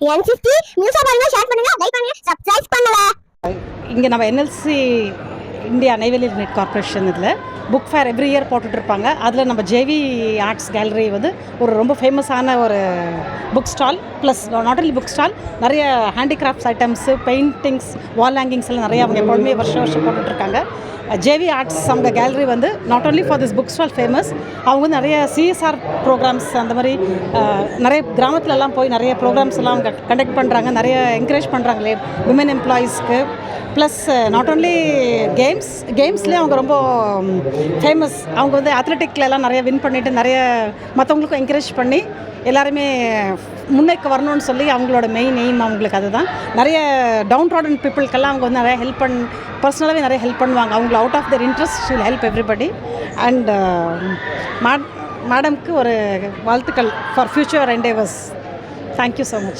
என் sixty நியூஸா பாருங்க share பண்ணுங்க like பண்ணுங்க சப்ஸ்கிரைப் பண்ணுங்க. இங்க நம்ம N L C India Neyveli limit corporation இதில். புக் ஃபேர் எவ்ரி இயர் போட்டுட்ருப்பாங்க. அதில் நம்ம ஜேவி ஆர்ட்ஸ் கேலரி வந்து ஒரு ரொம்ப ஃபேமஸான ஒரு book stall plus not only book stall நிறைய handicrafts items paintings wall hangings எல்லாம் நிறைய அவங்க எப்பொழுதுமே வருஷம் வருஷம் போட்டுட்ருக்காங்க. ஜேவி ஆர்ட்ஸ் அவங்க கேலரி வந்து not only for this book stall famous அவங்க வந்து நிறைய சிஎஸ்ஆர் ப்ரோக்ராம்ஸ் அந்த மாதிரி நிறைய கிராமத்துலலாம் போய் நிறைய ப்ரோக்ராம்ஸ் எல்லாம் அவங்க கண்டக்ட் பண்ணுறாங்க நிறைய என்கரேஜ் பண்ணுறாங்களே உமன் எம்ப்ளாயீஸ்க்கு ப்ளஸ் நாட் only கேம்ஸ் கேம்ஸ்லேயே அவங்க ரொம்ப ஃபேமஸ் அவங்க வந்து அத்லெட்டிக்லலாம் நிறைய வின் பண்ணிட்டு நிறைய மற்றவங்களுக்கும் என்கரேஜ் பண்ணி எல்லாருமே முன்னேக்க வரணும்னு சொல்லி அவங்களோட மெயின் எய்ம் அவங்களுக்கு அதுதான். நிறைய டவுன் ராடன் பீப்புளுக்கெல்லாம் அவங்க வந்து நிறைய ஹெல்ப் பண் பர்சனலாகவே நிறைய ஹெல்ப் பண்ணுவாங்க. அவங்கள out of their interest she'll help everybody and மேடம்க்கு ஒரு வாழ்த்துக்கள் for future endeavours thank you so much